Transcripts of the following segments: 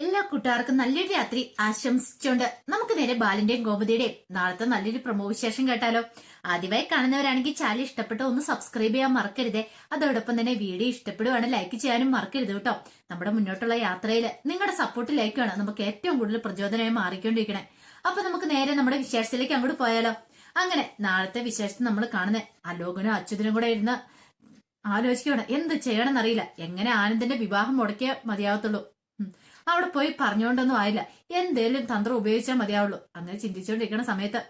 എല്ലാ കൂട്ടുകാർക്കും നല്ലൊരു രാത്രി ആശംസിച്ചുകൊണ്ട് നമുക്ക് നേരെ ബാലിന്റെയും ഗോപതിയുടെയും നാളത്തെ നല്ലൊരു പ്രമോ വിശേഷം കേട്ടാലോ. ആദ്യമായി കാണുന്നവരാണെങ്കിൽ ചാനൽ ഇഷ്ടപ്പെട്ട ഒന്ന് സബ്സ്ക്രൈബ് ചെയ്യാൻ മറക്കരുതേ. അതോടൊപ്പം തന്നെ വീഡിയോ ഇഷ്ടപ്പെടുവാണ് ലൈക്ക് ചെയ്യാനും മറക്കരുത് കേട്ടോ. നമ്മുടെ മുന്നോട്ടുള്ള യാത്രയിൽ നിങ്ങളുടെ സപ്പോർട്ട് ലൈക്കാണ് നമുക്ക് ഏറ്റവും കൂടുതൽ പ്രചോദനമായി മാറിക്കൊണ്ടിരിക്കണേ. അപ്പൊ നമുക്ക് നേരെ നമ്മുടെ വിശേഷത്തിലേക്ക് അങ്ങോട്ട് പോയാലോ. അങ്ങനെ നാളത്തെ വിശേഷത്തിൽ നമ്മൾ കാണുന്നത് അലോകനും അച്യുതനും കൂടെ ഇരുന്ന് ആലോചിക്കുകയാണ് എന്ത് ചെയ്യണമെന്നറിയില്ല. എങ്ങനെ ആനന്ദിന്റെ വിവാഹം മുടക്കിയാൽ മതിയാവത്തുള്ളൂ. അവിടെ പോയി പറഞ്ഞുകൊണ്ടൊന്നും ആയില്ല. എന്തേലും തന്ത്രം ഉപയോഗിച്ചാൽ മതിയാവുള്ളൂ. അങ്ങനെ ചിന്തിച്ചുകൊണ്ടിരിക്കുന്ന സമയത്ത്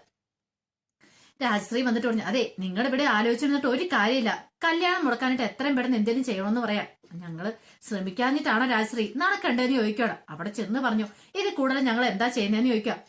രാജശ്രീ വന്നിട്ട് പറഞ്ഞു അതെ നിങ്ങളുടെ ഇവിടെ ആലോചിച്ചിരുന്നിട്ട് ഒരു കാര്യമില്ല. കല്യാണം മുടക്കാനായിട്ട് എത്രയും പെട്ടെന്ന് എന്തെങ്കിലും ചെയ്യണമെന്ന് പറയാം. ഞങ്ങൾ ശ്രമിക്കാഞ്ഞിട്ടാണോ രാജശ്രീ? നടക്കണ്ടെന്ന് ചോദിക്കണം അവിടെ ചെന്ന് പറഞ്ഞു ഇത് കൂടുതൽ ഞങ്ങൾ എന്താ ചെയ്യുന്നതെന്ന് ചോദിക്കാം.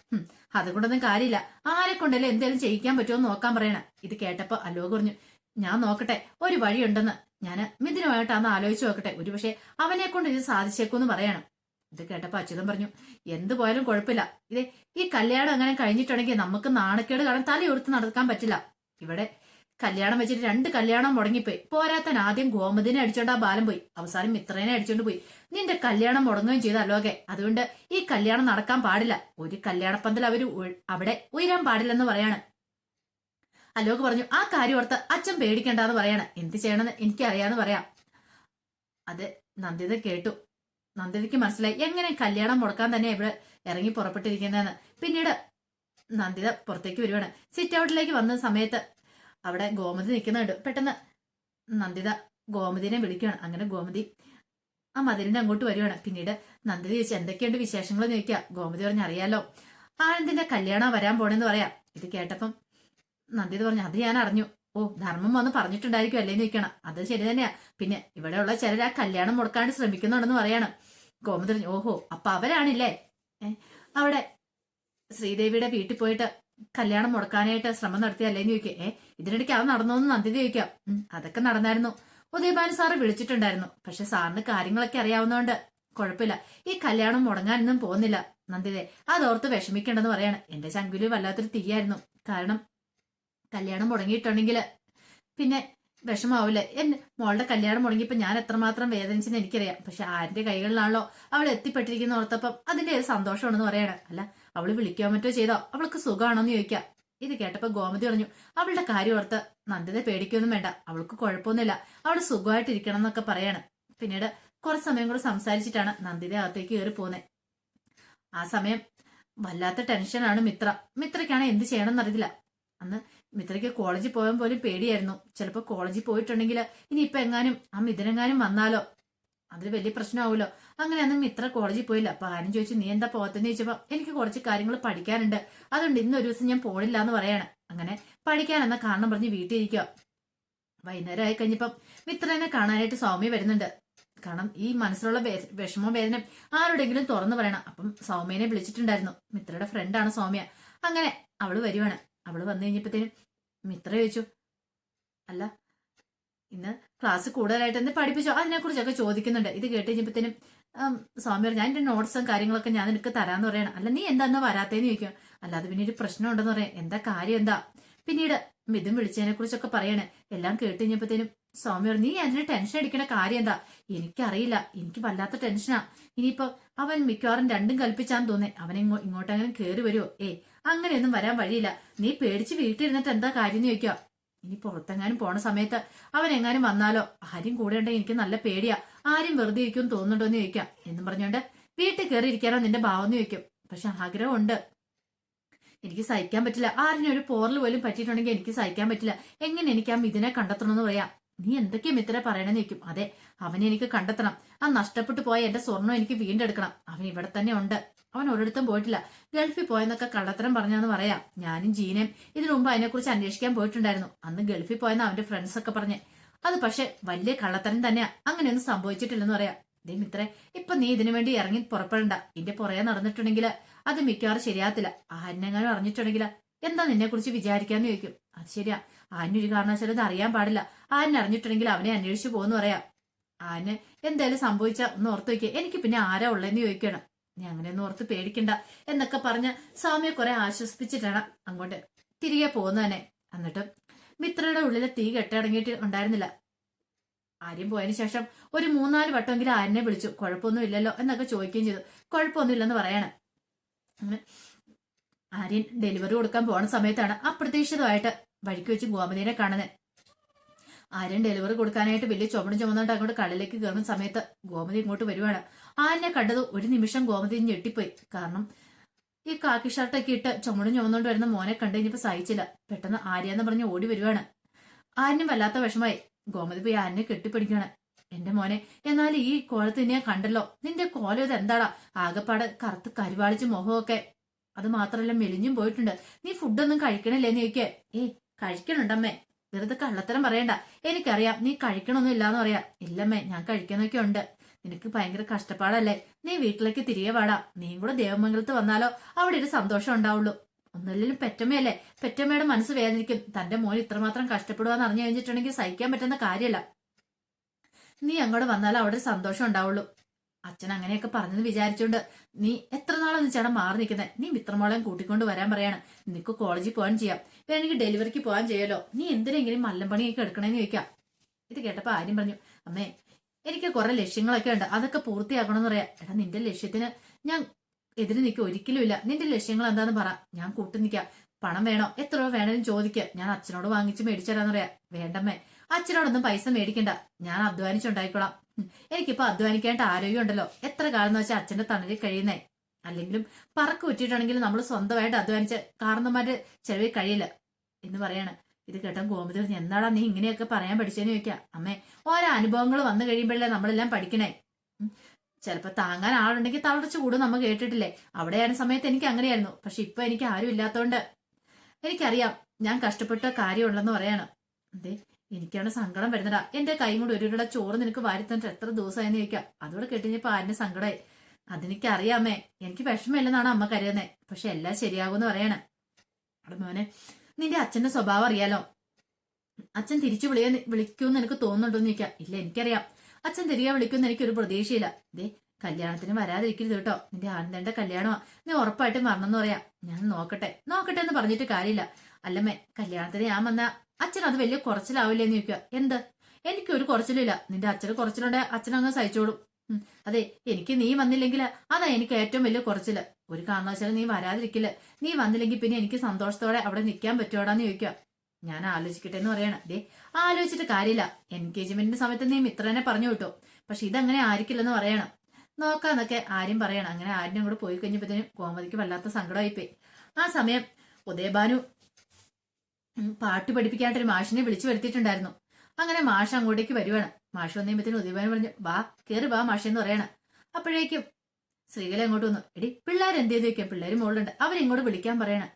അതുകൊണ്ടൊന്നും കാര്യമില്ല. ആരെ കൊണ്ടല്ലേ എന്തേലും ചെയ്യിക്കാൻ പറ്റുമോ എന്ന് നോക്കാൻ പറയണ. ഇത് കേട്ടപ്പോ അലോക് പറഞ്ഞു ഞാൻ നോക്കട്ടെ ഒരു വഴിയുണ്ടെന്ന്. ഞാൻ മിഥുനുമായിട്ടാന്ന് ആലോചിച്ച് നോക്കട്ടെ. ഒരുപക്ഷെ അവനെ കൊണ്ട് ഇത് സാധിച്ചേക്കുമെന്ന് പറയണം. ഇത് കേട്ടപ്പോ അച്യുതൻ പറഞ്ഞു എന്ത് പോയാലും കുഴപ്പമില്ല. ഇത് ഈ കല്യാണം അങ്ങനെ കഴിഞ്ഞിട്ടുണ്ടെങ്കിൽ നമുക്ക് നാണക്കേട് കാരണം തലയൊടുത്ത് നടക്കാൻ പറ്റില്ല. ഇവിടെ കല്യാണം വെച്ചിട്ട് രണ്ട് കല്യാണം മുടങ്ങിപ്പോയി. പോരാത്തൻ ആദ്യം ഗോമതിനെ അടിച്ചോണ്ട് ആ ബാലം പോയി. അവസാനം മിത്രനെ അടിച്ചോണ്ട് പോയി. നിന്റെ കല്യാണം മുടങ്ങുകയും ചെയ്ത അലോകെ. അതുകൊണ്ട് ഈ കല്യാണം നടക്കാൻ പാടില്ല. ഒരു കല്യാണപ്പന്തൽ അവർ അവിടെ ഉയരാൻ പാടില്ലെന്ന് പറയാണ്. അലോക് പറഞ്ഞു ആ കാര്യം ഓർത്ത് അച്ഛൻ പേടിക്കണ്ടെന്ന് പറയാണ്. എന്ത് ചെയ്യണമെന്ന് എനിക്കറിയാന്ന് പറയാം. അത് നന്ദിത കേട്ടു. നന്ദിതയ്ക്ക് മനസ്സിലായി. എങ്ങനെ കല്യാണം മുടക്കാൻ തന്നെ ഇവിടെ ഇറങ്ങി പുറപ്പെട്ടിരിക്കുന്നതെന്ന്. പിന്നീട് നന്ദിത പുറത്തേക്ക് വരുവാണ്. സിറ്റ് ഔട്ടിലേക്ക് വന്ന സമയത്ത് അവിടെ ഗോമതി നിൽക്കുന്നുണ്ട്. പെട്ടെന്ന് നന്ദിത ഗോമതിനെ വിളിക്കുകയാണ്. അങ്ങനെ ഗോമതി ആ മതിലിന്റെ അങ്ങോട്ട് വരുവാണ്. പിന്നീട് നന്ദിത ചോദിച്ചു എന്തൊക്കെയുണ്ട് വിശേഷങ്ങൾ ചോദിക്കുക? ഗോമതി പറഞ്ഞ് അറിയാലോ. ആനന്ദിന്റെ കല്യാണം വരാൻ പോണെന്ന് പറയാം. ഇത് കേട്ടപ്പം നന്ദിത പറഞ്ഞു അത് ഞാൻ അറിഞ്ഞു. ഓ ധർമ്മം വന്ന് പറഞ്ഞിട്ടുണ്ടായിരിക്കും അല്ലേ ചോദിക്കണം. അത് ശരി തന്നെയാ. പിന്നെ ഇവിടെയുള്ള ചിലർ ആ കല്യാണം മുടക്കാണ്ട് ശ്രമിക്കുന്നുണ്ടെന്ന് പറയാണ്. ഗോമതി ഓഹോ അപ്പൊ അവരാണില്ലേ? അവിടെ ശ്രീദേവിയുടെ വീട്ടിൽ പോയിട്ട് കല്യാണം മുടക്കാനായിട്ട് ശ്രമം നടത്തിയല്ലേന്ന് ചോദിക്കുക ഏ ഇതിനിടയ്ക്ക് അത് നടന്നോന്ന് നന്ദി ചോദിക്കാം. അതൊക്കെ നടന്നായിരുന്നു. ഉദയഭാനു സാറ് വിളിച്ചിട്ടുണ്ടായിരുന്നു. പക്ഷെ സാറിന് കാര്യങ്ങളൊക്കെ അറിയാവുന്നതുകൊണ്ട് കുഴപ്പമില്ല. ഈ കല്യാണം മുടങ്ങാനൊന്നും പോകുന്നില്ല. നന്ദിതെ അതോർത്ത് വിഷമിക്കേണ്ടെന്ന് പറയാണ്. എന്റെ ചങ്കുലി വല്ലാത്തൊരു തീയായിരുന്നു. കാരണം കല്യാണം മുടങ്ങിയിട്ടുണ്ടെങ്കിൽ പിന്നെ വിഷമാവില്ല എന്നെ മോളുടെ കല്യാണം മുടങ്ങിയപ്പോൾ ഞാൻ എത്രമാത്രം വേദനിച്ചെന്ന് എനിക്കറിയാം. പക്ഷെ ആരുടെ കൈകളിലാണല്ലോ അവൾ എത്തിപ്പെട്ടിരിക്കുന്ന ഓർത്തപ്പം അതിന്റെ ഒരു സന്തോഷമാണെന്ന് പറയണം. അല്ല അവൾ വിളിക്കാൻ മറ്റോ ചെയ്തോ? അവൾക്ക് സുഖമാണോന്ന് ചോദിക്കാം. ഇത് കേട്ടപ്പോൾ ഗോമതി പറഞ്ഞു അവളുടെ കാര്യം ഓർത്ത് നന്ദിത പേടിക്കൊന്നും വേണ്ട. അവൾക്ക് കുഴപ്പമൊന്നുമില്ല. അവൾ സുഖമായിട്ടിരിക്കണം എന്നൊക്കെ പറയാണ്. പിന്നീട് കുറച്ച് സമയം കൂടെ സംസാരിച്ചിട്ടാണ് നന്ദിത അകത്തേക്ക് കയറി പോകുന്നത് ആ സമയം വല്ലാത്ത ടെൻഷനാണ് മിത്ര. മിത്രയ്ക്കാണ് എന്ത് ചെയ്യണമെന്ന് എന്നറിയില്ല അന്ന് മിത്രയ്ക്ക് കോളേജിൽ പോകാൻ പോലും പേടിയായിരുന്നു. ചിലപ്പോൾ കോളേജിൽ പോയിട്ടുണ്ടെങ്കിൽ ഇനി ഇപ്പം എങ്ങാനും ആ മിഥുനെങ്ങാനും വന്നാലോ? അതിൽ വലിയ പ്രശ്നമാവുമല്ലോ. അങ്ങനെ അന്ന് മിത്ര കോളേജിൽ പോയില്ല. അപ്പൊ ആരും ചോദിച്ചു നീ എന്താ പോകത്തെന്ന് ചോദിച്ചപ്പോ എനിക്ക് കുറച്ച് കാര്യങ്ങൾ പഠിക്കാനുണ്ട്. അതുകൊണ്ട് ഇന്ന് ഒരു ദിവസം ഞാൻ പോണില്ല എന്ന് പറയാണ്. അങ്ങനെ പഠിക്കാനെന്ന കാരണം പറഞ്ഞ് വീട്ടിൽ ഇരിക്കുക വൈകുന്നേരം ആയി കഴിഞ്ഞപ്പം മിത്രനെ കാണാനായിട്ട് സൗമ്യ വരുന്നുണ്ട്. കാരണം ഈ മനസ്സിലുള്ള വിഷമം വേദന ആരോടെങ്കിലും തുറന്നു പറയണം. അപ്പം സൗമ്യനെ വിളിച്ചിട്ടുണ്ടായിരുന്നു. മിത്രയുടെ ഫ്രണ്ടാണ് സൗമ്യ. അങ്ങനെ അവൾ വരുവാണ്. അവൾ വന്നു കഴിഞ്ഞപ്പോഴത്തേനും മിത്ര ചോദിച്ചു. അല്ല ഇന്ന് ക്ലാസ് കൂടുതലായിട്ട് എന്ത് പഠിപ്പിച്ചോ? അതിനെക്കുറിച്ചൊക്കെ ചോദിക്കുന്നുണ്ട്. ഇത് കേട്ട് കഴിഞ്ഞപ്പോഴത്തേനും സ്വാമി ഞാൻ എന്റെ നോട്ട്സും കാര്യങ്ങളൊക്കെ ഞാൻ നിനക്ക് തരാന്ന് പറയണം. അല്ല നീ എന്താന്ന് വരാത്തേന്ന് ചോദിക്കും. അല്ലാതെ പിന്നെ ഒരു പ്രശ്നം ഉണ്ടെന്ന് പറയാം. എന്താ കാര്യം എന്താ? പിന്നീട് മിഥുൻ വിളിച്ചതിനെ കുറിച്ചൊക്കെ പറയണേ. എല്ലാം കേട്ട് കഴിഞ്ഞപ്പോഴത്തേനും സ്വാമി പറഞ്ഞു നീ അതിന് ടെൻഷൻ അടിക്കണ കാര്യം എന്താ? എനിക്കറിയില്ല. എനിക്ക് വല്ലാത്ത ടെൻഷനാ ഇനിയിപ്പോ അവൻ മിക്കവാറും രണ്ടും കൽപ്പിച്ചാന്ന് തോന്നേ അവൻ ഇങ്ങോ ഇങ്ങോട്ടെങ്ങനെ കേറി വരുമോ ഏ അങ്ങനെയൊന്നും വരാൻ വഴിയില്ല. നീ പേടിച്ച് വീട്ടിലിരുന്നിട്ട് എന്താ കാര്യം എന്ന് ചോദിക്കുക ഇനി പുറത്തെങ്ങാനും പോണ സമയത്ത് അവൻ എങ്ങാനും വന്നാലോ? ആരും കൂടെ ഉണ്ടെങ്കിൽ എനിക്ക് നല്ല പേടിയാ. ആരും വെറുതെ ഇരിക്കും തോന്നുന്നുണ്ടോ എന്ന് ചോദിക്കാം എന്നും പറഞ്ഞോണ്ട് വീട്ടിൽ കയറി ഇരിക്കാനോ നിന്റെ ഭാവം എന്ന് ചോദിക്കും. പക്ഷെ ആഗ്രഹമുണ്ട്. എനിക്ക് സഹിക്കാൻ പറ്റില്ല. ആരിനും ഒരു പോറൽ പോലും പറ്റിയിട്ടുണ്ടെങ്കിൽ എനിക്ക് സഹിക്കാൻ പറ്റില്ല. എങ്ങനെ എനിക്ക് ആ മിഥുനെ കണ്ടെത്തണമെന്ന് പറയാം? നീ എന്തൊക്കെയാ മിത്ര പറയണെന്ന് വെക്കും അതെ അവനെ എനിക്ക് കണ്ടെത്തണം. ആ നഷ്ടപ്പെട്ടു പോയ എന്റെ സ്വർണം എനിക്ക് വീണ്ടെടുക്കണം. അവൻ ഇവിടെ തന്നെ ഉണ്ട്. അവൻ ഒരിടത്തും പോയിട്ടില്ല. ഗൾഫിൽ പോയെന്നൊക്കെ കള്ളത്തരം പറഞ്ഞാന്ന് പറയാം. ഞാനും ജീനയും ഇതിനു മുമ്പ് അതിനെക്കുറിച്ച് അന്വേഷിക്കാൻ പോയിട്ടുണ്ടായിരുന്നു. അന്ന് ഗൾഫിൽ പോയെന്ന് അവന്റെ ഫ്രണ്ട്സ് ഒക്കെ പറഞ്ഞേ. അത് പക്ഷെ വലിയ കള്ളത്തരം തന്നെയാ. അങ്ങനെയൊന്നും സംഭവിച്ചിട്ടില്ലെന്ന് പറയാം. ദേ മിത്രേ ഇപ്പൊ നീ ഇതിനു വേണ്ടി ഇറങ്ങി പുറപ്പെടണ്ട. എന്റെ പുറകെ നടന്നിട്ടുണ്ടെങ്കിൽ അത് മിക്കവാറും ശരിയാത്തില്ല ആരെങ്ങാനും അറിഞ്ഞിട്ടുണ്ടെങ്കിൽ എന്താ നിന്നെ കുറിച്ച് വിചാരിക്കാന്ന് ചോദിക്കും. അത് ശരിയാ. ആനൊരു കാരണവശാലും അറിയാൻ പാടില്ല. ആന അറിഞ്ഞിട്ടുണ്ടെങ്കിൽ അവനെ അന്വേഷിച്ചു പോകുന്നു പറയാം. ആന് എന്തായാലും സംഭവിച്ച ഒന്ന് ഓർത്ത് വയ്ക്കുക എനിക്ക് പിന്നെ ആരാ ഉള്ളതെന്ന് ചോദിക്കണം. നീ അങ്ങനെയൊന്നും ഓർത്ത് പേടിക്കണ്ട എന്നൊക്കെ പറഞ്ഞ് സ്വാമിയെ കുറെ ആശ്വസിപ്പിച്ചിട്ടാണ് അങ്ങോട്ട് തിരികെ പോകുന്നത് തന്നെ. എന്നിട്ട് മിത്രയുടെ ഉള്ളിലെ തീ കെട്ടടങ്ങിയിട്ട് ഉണ്ടായിരുന്നില്ല. ആര്യം പോയതിനു ശേഷം ഒരു മൂന്നാൽ വട്ടമെങ്കിലും ആര്യനെ വിളിച്ചു. കുഴപ്പമൊന്നും ഇല്ലല്ലോ എന്നൊക്കെ ചോദിക്കുകയും ചെയ്തു. കുഴപ്പമൊന്നും ഇല്ലെന്ന് പറയാണ്. ആര്യൻ ഡെലിവറി കൊടുക്കാൻ പോണ സമയത്താണ് അപ്രതീക്ഷിതമായിട്ട് വഴിക്ക് വെച്ച് ഗോമതിനെ കാണുന്നത് ആര്യൻ ഡെലിവറി കൊടുക്കാനായിട്ട് വലിയ ചുമടും ചുമന്നുകൊണ്ട് അങ്ങോട്ട് കടലിലേക്ക് കയറുന്ന സമയത്ത് ഗോമതി ഇങ്ങോട്ട് വരുവാണ്. ആര്യനെ കണ്ടത് ഒരു നിമിഷം ഗോമതി ഞെട്ടിപ്പോയി. കാരണം ഈ കാക്കി ഷർട്ടൊക്കെ ഇട്ട് ചുമടും ചുമന്നുകൊണ്ട് വരുന്ന മോനെ കണ്ടു കഴിഞ്ഞപ്പോ സഹിച്ചില്ല. പെട്ടെന്ന് ആര്യ എന്ന് പറഞ്ഞ് ഓടി വരുവാണ്. ആര്യനും വല്ലാത്ത വിഷമായി ഗോമതി പോയി ആര്യനെ കെട്ടിപ്പിടിക്കുകയാണ്. എന്റെ മോനെ എന്നാൽ ഈ കോലത്ത് ഞാൻ കണ്ടല്ലോ. നിന്റെ കോലം ഇത് എന്താടാ ആകെപ്പാട് കറുത്ത് കരുവാളിച്ച് മുഖമൊക്കെ അത് മാത്രമല്ല മെലിഞ്ഞും പോയിട്ടുണ്ട്. നീ ഫുഡൊന്നും കഴിക്കണില്ലേ എന്ന് ചോദിക്കേ ഏ കഴിക്കണുണ്ടമ്മേ. വെറുതെ കള്ളത്തരം പറയണ്ട. എനിക്കറിയാം നീ കഴിക്കണമൊന്നും ഇല്ലാന്ന് പറയാം. ഇല്ലമ്മേ ഞാൻ കഴിക്കുന്നൊക്കെ ഉണ്ട്. നിനക്ക് ഭയങ്കര കഷ്ടപ്പാടല്ലേ? നീ വീട്ടിലേക്ക് തിരികെ വാടാ. നീ കൂടെ ദേവമംഗലത്ത് വന്നാലോ അവിടെ ഒരു സന്തോഷം ഉണ്ടാവുള്ളൂ. ഒന്നല്ലേ പെറ്റമ്മയല്ലേ? പെറ്റമ്മയുടെ മനസ്സ് വേദനിക്കും. തന്റെ മോൻ ഇത്രമാത്രം കഷ്ടപ്പെടുവാന്ന് അറിഞ്ഞു കഴിഞ്ഞിട്ടുണ്ടെങ്കിൽ സഹിക്കാൻ പറ്റുന്ന കാര്യമല്ല. നീ അങ്ങോട്ട് വന്നാലോ അവിടെ സന്തോഷം ഉണ്ടാവുള്ളൂ. അച്ഛൻ അങ്ങനെയൊക്കെ പറഞ്ഞെന്ന് വിചാരിച്ചോണ്ട് നീ എത്ര നാളൊന്നും ചേട്ടൻ മാറി നിൽക്കുന്നത് നീ മിത്രമോളെയും കൂട്ടിക്കൊണ്ട് വരാൻ പറയാണ്. നിനക്ക് കോളേജിൽ പോകാൻ ചെയ്യാം. പിന്നെ വേണമെങ്കിൽ ഡെലിവറിക്ക് പോകാൻ ചെയ്യാലോ നീ എന്തിനെങ്കിലും മല്ലം പണിയൊക്കെ എടുക്കണേന്ന് ചോദിക്കാം. ഇത് കേട്ടപ്പോ ആര്യം പറഞ്ഞു അമ്മേ എനിക്ക് കുറെ ലക്ഷ്യങ്ങളൊക്കെ ഉണ്ട്. അതൊക്കെ പൂർത്തിയാക്കണമെന്ന് പറയാം. എടാ നിന്റെ ലക്ഷ്യത്തിന് ഞാൻ എതിര് നിൽക്കുക ഒരിക്കലും ഇല്ല. നിന്റെ ലക്ഷ്യങ്ങൾ എന്താന്ന് പറ. ഞാൻ കൂട്ടി നിൽക്കാം. പണം വേണോ? എത്ര വേണമെങ്കിലും ചോദിക്കുക ഞാൻ അച്ഛനോട് വാങ്ങിച്ച് മേടിച്ചു തരാന്ന് പറയാ. വേണ്ടമ്മേ. അച്ഛനോടൊന്നും പൈസ മേടിക്കണ്ട. ഞാൻ അധ്വാനിച്ചുണ്ടായിക്കോളാം. എനിക്കിപ്പോ അധ്വാനിക്കാനായിട്ട് ആരോഗ്യം ഉണ്ടല്ലോ എത്ര കാലം എന്ന് വെച്ചാൽ അച്ഛന്റെ തണലിൽ കഴിയുന്നേ? അല്ലെങ്കിലും പറക്ക് വെച്ചിട്ടാണെങ്കിലും നമ്മൾ സ്വന്തമായിട്ട് അധ്വാനിച്ച് കാരണന്മാരുടെ ചെലവിൽ കഴിയില്ല. എന്ന് പറയാണ്. ഇത് കേട്ടോ ഗോമതി എന്താടാ നീ ഇങ്ങനെയൊക്കെ പറയാൻ പഠിച്ചെന്ന് ചോദിക്കാം. അമ്മേ ഓരോ അനുഭവങ്ങൾ വന്നു കഴിയുമ്പോഴല്ലേ നമ്മളെല്ലാം പഠിക്കണേ. ചിലപ്പോ താങ്ങാൻ ആളുണ്ടെങ്കിൽ തളർച്ച കൂടും നമ്മൾ കേട്ടിട്ടില്ലേ? അവിടെയാണ് സമയത്ത് എനിക്ക് അങ്ങനെയായിരുന്നു. പക്ഷെ ഇപ്പൊ എനിക്ക് ആരും ഇല്ലാത്തോണ്ട് എനിക്കറിയാം ഞാൻ കഷ്ടപ്പെട്ട കാര്യമുള്ളെന്ന് പറയാണ്. അതെ എനിക്കാണ് സങ്കടം വരുന്നടാ. എന്റെ കൈ കൊണ്ട് ഒരു ഉരുള ചോറ് നിനക്ക് വാരി തന്നിട്ട് എത്ര ദിവസമായെന്ന് ചോദിക്കാം. അതോടെ കെട്ടിഞ്ഞപ്പോ ആരിന് സങ്കടമായി അതെനിക്കറിയാമേ എനിക്ക് വിഷമമില്ലെന്നാണ് അമ്മ കരുതുന്നത് പക്ഷെ എല്ലാം ശരിയാകുമെന്ന് പറയണേ. അവിടെ മോനെ നിന്റെ അച്ഛന്റെ സ്വഭാവം അറിയാലോ? അച്ഛൻ തിരിച്ചു വിളിയാ വിളിക്കുമെന്ന് എനിക്ക് തോന്നുന്നുണ്ടോന്ന് ചോദിക്കാം. ഇല്ല എനിക്കറിയാം. അച്ഛൻ തിരികെ വിളിക്കുമെന്ന് എനിക്കൊരു പ്രതീക്ഷയില്ല. ദേ കല്യാണത്തിന് വരാതിരിക്കരുത് കേട്ടോ. നിന്റെ ആനന്ദന്റെ കല്യാണമാ. നീ ഉറപ്പായിട്ടും വരണമെന്ന് പറയാം. ഞാൻ നോക്കട്ടെ. നോക്കട്ടെ എന്ന് പറഞ്ഞിട്ട് കാര്യമില്ല. അല്ലമ്മേ കല്യാണത്തിന് ഞാൻ വന്ന അച്ഛൻ അത് വലിയ കുറച്ചിലാവില്ലെന്ന് ചോദിക്കുക എന്ത്? എനിക്കൊരു കുറച്ചിലില്ല നിന്റെ അച്ഛന് കുറച്ചിലുണ്ടെ അച്ഛനങ്ങ് സഹിച്ചോളും. അതെ എനിക്ക് നീ വന്നില്ലെങ്കിൽ അതാ എനിക്ക് ഏറ്റവും വലിയ കുറച്ചിൽ. ഒരു കാരണവശാലും നീ വരാതിരിക്കില്ല. നീ വന്നില്ലെങ്കിൽ പിന്നെ എനിക്ക് സന്തോഷത്തോടെ അവിടെ നിൽക്കാൻ പറ്റുവാടാന്ന് ചോദിക്കുക ഞാൻ ആലോചിക്കട്ടെ എന്ന് പറയണം. ദേ ആലോചിച്ചിട്ട് കാര്യമില്ല. എൻഗേജ്മെന്റിന്റെ സമയത്ത് നീ മിത്രനെ പറഞ്ഞു വിട്ടു. പക്ഷെ ഇതങ്ങനെ ആയിരിക്കില്ലെന്ന് പറയണം. നോക്കാന്നൊക്കെ ആരും പറയണം. അങ്ങനെ ആരും കൂടെ പോയി കഴിഞ്ഞപ്പോഴത്തേനും ഗോമതിക്ക് വല്ലാത്ത സങ്കടമായിപ്പോയി. ആ സമയം ഉദയഭാനു ഉം, പാട്ട് പഠിപ്പിക്കാത്തൊരു മാഷിനെ വിളിച്ചു വരുത്തിയിട്ടുണ്ടായിരുന്നു. അങ്ങനെ മാഷ് അങ്ങോട്ടേക്ക് വരുവാണ്. മാഷ് വന്നപ്പോഴത്തേനും ഉദയഭാനു പറഞ്ഞു വാ കയറി വാ മാഷെന്ന് പറയണം. അപ്പോഴേക്കും ശ്രീകല അങ്ങോട്ട് വന്നു എടി പിള്ളേർ എന്ത് ചെയ്ത് വെക്കാം പിള്ളേര് മുകളിലുണ്ട് അവരിങ്ങോട്ട് വിളിക്കാൻ പറയണം.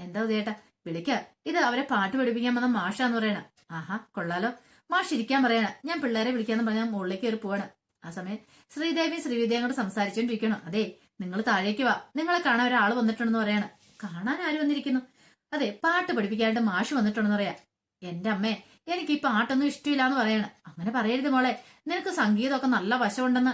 എന്താ ഉദയേട്ടാ? വിളിക്ക? ഇത് അവരെ പാട്ട് പഠിപ്പിക്കാൻ വന്ന മാഷാന്ന് പറയണ. ആഹാ കൊള്ളാലോ. മാഷ് ഇരിക്കാൻ പറയണ. ഞാൻ പിള്ളേരെ വിളിക്കാന്ന് പറഞ്ഞാൽ മുകളിലേക്ക് കയറി പോവാണ്. ആ സമയം ശ്രീദേവി ശ്രീവിദ്യയും കൂടെ സംസാരിച്ചോണ്ടിരിക്കണം അതെ നിങ്ങൾ താഴേക്ക് വാ. നിങ്ങളെ കാണാൻ ഒരാൾ വന്നിട്ടുണ്ടെന്ന് പറയണം. കാണാൻ ആര് വന്നിരിക്കുന്നു? അതെ പാട്ട് പഠിപ്പിക്കാനായിട്ട് മാഷ് വന്നിട്ടുണ്ടെന്ന് പറയാ. എന്റെ അമ്മേ എനിക്ക് ഈ പാട്ടൊന്നും ഇഷ്ടമില്ല എന്ന് പറയണം. അങ്ങനെ പറയരുത് മോളെ. നിനക്ക് സംഗീതമൊക്കെ നല്ല വശമുണ്ടെന്ന്.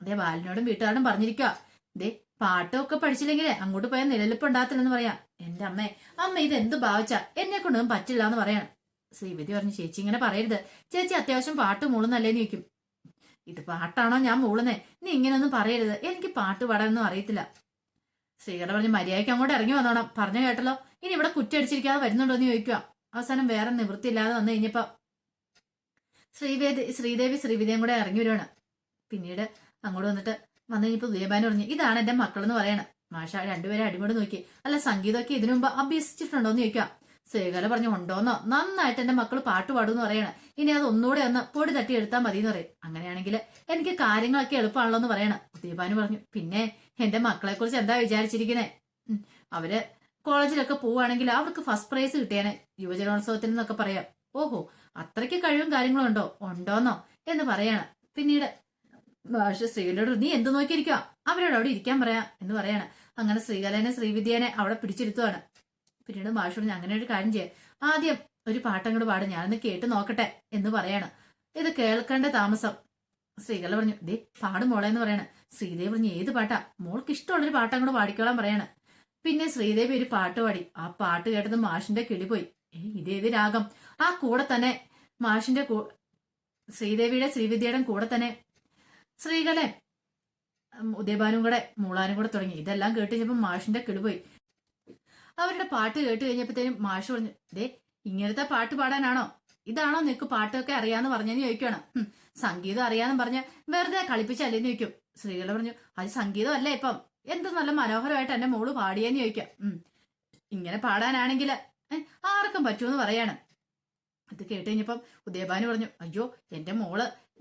അതെ ബാലിനോടും വീട്ടുകാരും പറഞ്ഞിരിക്കുക ദേ പാട്ടൊക്കെ പഠിച്ചില്ലെങ്കിൽ അങ്ങോട്ട് പോയാൽ നിലനിൽപ്പ് ഉണ്ടാകത്തില്ലെന്ന് പറയാം. എന്റെ അമ്മേ അമ്മ ഇത് എന്ത് ഭാവിച്ചാ? എന്നെ കൊണ്ടൊന്നും പറ്റില്ല എന്ന് പറയണം. ശ്രീവിധി പറഞ്ഞു ചേച്ചി ഇങ്ങനെ പറയരുത്. ചേച്ചി അത്യാവശ്യം പാട്ട് മൂളുന്നല്ലേന്ന് ചോദിക്കും. ഇത് പാട്ടാണോ ഞാൻ മൂളുന്നേ? നീ ഇങ്ങനെയൊന്നും പറയരുത്. എനിക്ക് പാട്ട് പാടാനൊന്നും അറിയത്തില്ല. ശ്രീകട പറഞ്ഞു മര്യാദയ്ക്ക് അങ്ങോട്ട് ഇറങ്ങി വന്നോണം. പറഞ്ഞു കേട്ടല്ലോ. ഇനി ഇവിടെ കുറ്റടിച്ചിരിക്കാതെ വരുന്നുണ്ടോ എന്ന് ചോദിക്കുക അവസാനം വേറെ നിവൃത്തിയില്ലാതെ വന്നു കഴിഞ്ഞപ്പോ ശ്രീവേദി ശ്രീദേവി ശ്രീവിദ്യയും കൂടെ ഇറങ്ങി വരുവാണ്. പിന്നീട് അങ്ങോട്ട് വന്നിട്ട് വന്നു കഴിഞ്ഞപ്പോ ഉദയഭാനു പറഞ്ഞു ഇതാണ് എന്റെ മക്കളെന്ന് പറയണം. മാഷ രണ്ടുപേരെ അടിമോട് നോക്കി. അല്ല സംഗീതമൊക്കെ ഇതിനു മുമ്പ് അഭ്യസിച്ചിട്ടുണ്ടോ എന്ന് ചോദിക്കാം ശ്രീകല പറഞ്ഞു ഉണ്ടോന്നോ? നന്നായിട്ട് എന്റെ മക്കൾ പാട്ട് പാടുമെന്ന് പറയണം. ഇനി അത് ഒന്നുകൂടെ ഒന്ന് പൊടി തട്ടി എടുത്താൽ മതി എന്ന് പറയും. അങ്ങനെയാണെങ്കിൽ എനിക്ക് കാര്യങ്ങളൊക്കെ എളുപ്പമാണല്ലോ എന്ന് പറയണം. ദീപാനു പറഞ്ഞു പിന്നെ എന്റെ മക്കളെ കുറിച്ച് എന്താ വിചാരിച്ചിരിക്കുന്നേ ഉം, അവർ കോളേജിലൊക്കെ പോവുകയാണെങ്കിൽ അവർക്ക് ഫസ്റ്റ് പ്രൈസ് കിട്ടിയാണ് യുവജനോത്സവത്തിൽ നിന്നൊക്കെ പറയാം. ഓഹോ അത്രയ്ക്ക് കഴിവും കാര്യങ്ങളും ഉണ്ടോ? ഉണ്ടോന്നോ എന്ന് പറയാണ്. പിന്നീട് പക്ഷെ ശ്രീകലയോട് നീ എന്ത് നോക്കിയിരിക്കുക അവരോട് അവിടെ ഇരിക്കാൻ പറയാം എന്ന് പറയാണ്. അങ്ങനെ ശ്രീകലനെ ശ്രീവിദ്യനെ അവിടെ പിടിച്ചിരുത്തുവാണ്. പിന്നീട് മാഷോട് അങ്ങനെ ഒരു കാര്യം ചെയ്യാം. ആദ്യം ഒരു പാട്ടങ്ങോട് പാടും ഞാനൊന്ന് കേട്ട് നോക്കട്ടെ എന്ന് പറയാണ്. ഇത് കേൾക്കേണ്ട താമസം. ശ്രീകല പറഞ്ഞു ദേ പാടും മോളെ എന്ന് പറയാണ്. ശ്രീദേവി പറഞ്ഞു ഏത് പാട്ടാ? മോൾക്ക് ഇഷ്ടമുള്ളൊരു പാട്ടങ്ങോട് പാടിക്കോളാൻ പറയാണ്. പിന്നെ ശ്രീദേവി ഒരു പാട്ട് പാടി. ആ പാട്ട് കേട്ടത് മാഷിന്റെ കിളി പോയി. ഇതേത് രാഗം? ആ കൂടെ തന്നെ മാഷിന്റെ ശ്രീദേവിയുടെ ശ്രീവിദ്യയുടെ കൂടെ തന്നെ സ്ത്രീകളെ ഉദയഭാനും കൂടെ മൂളാനും കൂടെ തുടങ്ങി. ഇതെല്ലാം കേട്ട് കഴിഞ്ഞപ്പോൾ മാഷിന്റെ കിളിപോയി അവരുടെ പാട്ട് കേട്ട് കഴിഞ്ഞപ്പോഴത്തേനും മാഷ് പറഞ്ഞു ദേ ഇങ്ങനത്തെ പാട്ട് പാടാനാണോ? ഇതാണോ നിനക്ക് പാട്ടൊക്കെ അറിയാന്ന് പറഞ്ഞെന്ന് ചോദിക്കുകയാണ് സംഗീതം അറിയാന്ന് പറഞ്ഞ വെറുതെ കളിപ്പിച്ചല്ലേന്ന് ചോദിക്കും. സ്ത്രീകളെ പറഞ്ഞു അത് സംഗീതം അല്ലേ ഇപ്പം. എന്ത് നല്ല മനോഹരമായിട്ട് എന്റെ മോൾ പാടിയെന്ന് ചോദിക്കാം. ഇങ്ങനെ പാടാനാണെങ്കിൽ ആർക്കും പറ്റുമെന്ന് പറയാണ്. അത് കേട്ട് കഴിഞ്ഞപ്പം ഉദയഭാനു പറഞ്ഞു അയ്യോ എന്റെ മോൾ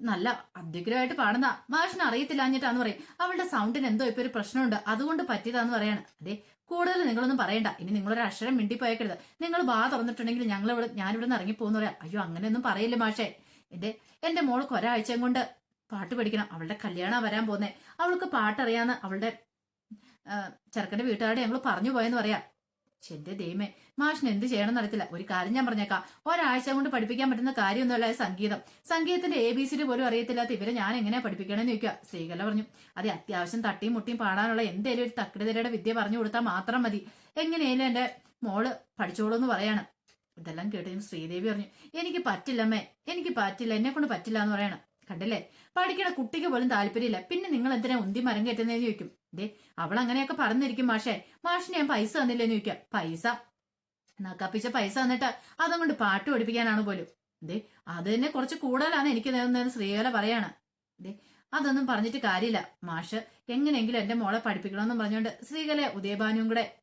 നല്ല അധ്യഗ്രമായിട്ട് പാടുന്ന മാഷിന് അറിയത്തില്ല എന്നിട്ടാന്ന് പറയും. അവളുടെ സൗണ്ടിന് എന്തോ ഇപ്പൊ ഒരു പ്രശ്നമുണ്ട്. അതുകൊണ്ട് പറ്റിയതാന്ന് പറയാണ്. അതെ കൂടുതൽ നിങ്ങളൊന്നും പറയണ്ട. ഇനി നിങ്ങളൊരു അക്ഷരം മിണ്ടിപ്പോയേക്കരുത്. നിങ്ങൾ ബാ തുറന്നിട്ടുണ്ടെങ്കിൽ ഞങ്ങൾ ഇവിടെ ഞാനിവിടെ നിന്ന് ഇറങ്ങിപ്പോന്ന് പറയാം. അയ്യോ അങ്ങനെയൊന്നും പറയില്ല മാഷേ? എന്റെ എന്റെ മോൾക്ക് ഒരാഴ്ചയും കൊണ്ട് പാട്ട് പഠിക്കണം. അവളുടെ കല്യാണം വരാൻ പോന്നെ അവൾക്ക് പാട്ടറിയാന്ന് അവളുടെ ചെറുക്കന്റെ വീട്ടുകാരുടെ ഞങ്ങൾ പറഞ്ഞു പോയെന്ന് പറയാം. എന്റെ ദൈവമേ മാഷിന് എന്ത് ചെയ്യണമെന്ന് അറിയത്തില്ല. ഒരു കാര്യം ഞാൻ പറഞ്ഞേക്കാം. ഒരാഴ്ച കൊണ്ട് പഠിപ്പിക്കാൻ പറ്റുന്ന കാര്യമൊന്നുമല്ല സംഗീതം. സംഗീതത്തിന്റെ എ ബി സി ഡി പോലും അറിയത്തില്ലാത്ത ഇവരെ ഞാൻ എങ്ങനെ പഠിപ്പിക്കണമെന്ന് ചോദിക്കുക. ശ്രീകല പറഞ്ഞു അതെ അത്യാവശ്യം തട്ടിയും മുട്ടിയും പാടാനുള്ള എന്തേലും ഒരു തക്കിടിതരയുടെ വിദ്യ പറഞ്ഞു കൊടുത്താൽ മാത്രം മതി. എങ്ങനെയല്ലേ എന്റെ മോൾ പഠിച്ചോളൂ എന്ന് പറയാണ്. ഇതെല്ലാം കേട്ടതിന് ശ്രീദേവി പറഞ്ഞു എനിക്ക് പറ്റില്ലമ്മേ എനിക്ക് പറ്റില്ല എന്നെ കൊണ്ട് പറ്റില്ല എന്ന് പറയണം. കണ്ടില്ലേ? പഠിക്കണ കുട്ടിക്ക് പോലും താല്പര്യമില്ല. പിന്നെ നിങ്ങൾ എന്തിനാ ഉന്തി മരം കയറ്റുന്നതെന്ന് ചോദിക്കും. ദേ അവൾ അങ്ങനെയൊക്കെ പറഞ്ഞിരിക്കും മാഷേ. മാഷിന് ഞാൻ പൈസ തന്നില്ലെന്ന് ചോദിക്കാം. പൈസ? നക്കാപ്പിച്ച പൈസ തന്നിട്ട് അതും കൊണ്ട് പാട്ട് പഠിപ്പിക്കാനാണ് പോലും. ദേ അത് തന്നെ കുറച്ച് കൂടുതലാണ് എനിക്ക് തരുന്നതെന്ന് ശ്രീകല പറയാണ്. ദേ അതൊന്നും പറഞ്ഞിട്ട് കാര്യമില്ല. മാഷ് എങ്ങനെയെങ്കിലും എന്റെ മോളെ പഠിപ്പിക്കണമെന്നും പറഞ്ഞുകൊണ്ട് ശ്രീകല ഉദയഭാനുവും കൂടെ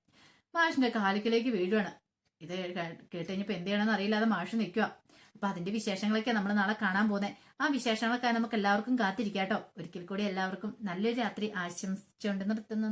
മാഷിന്റെ കാലിക്കലേക്ക് വീഴുവാണ്. ഇത് കേട്ടുകഴിഞ്ഞപ്പോ എന്ത് ചെയ്യണമെന്ന് അറിയില്ലാതെ മാഷ് നിൽക്കുക അപ്പൊ അതിന്റെ വിശേഷങ്ങളൊക്കെ നമ്മൾ നാളെ കാണാൻ പോകുന്നത് ആ വിശേഷങ്ങളൊക്കെ നമുക്ക് എല്ലാവർക്കും കാത്തിരിക്കാട്ടോ. ഒരിക്കൽ കൂടി എല്ലാവർക്കും നല്ലൊരു രാത്രി ആശംസിച്ചുകൊണ്ട് നിർത്തുന്നു.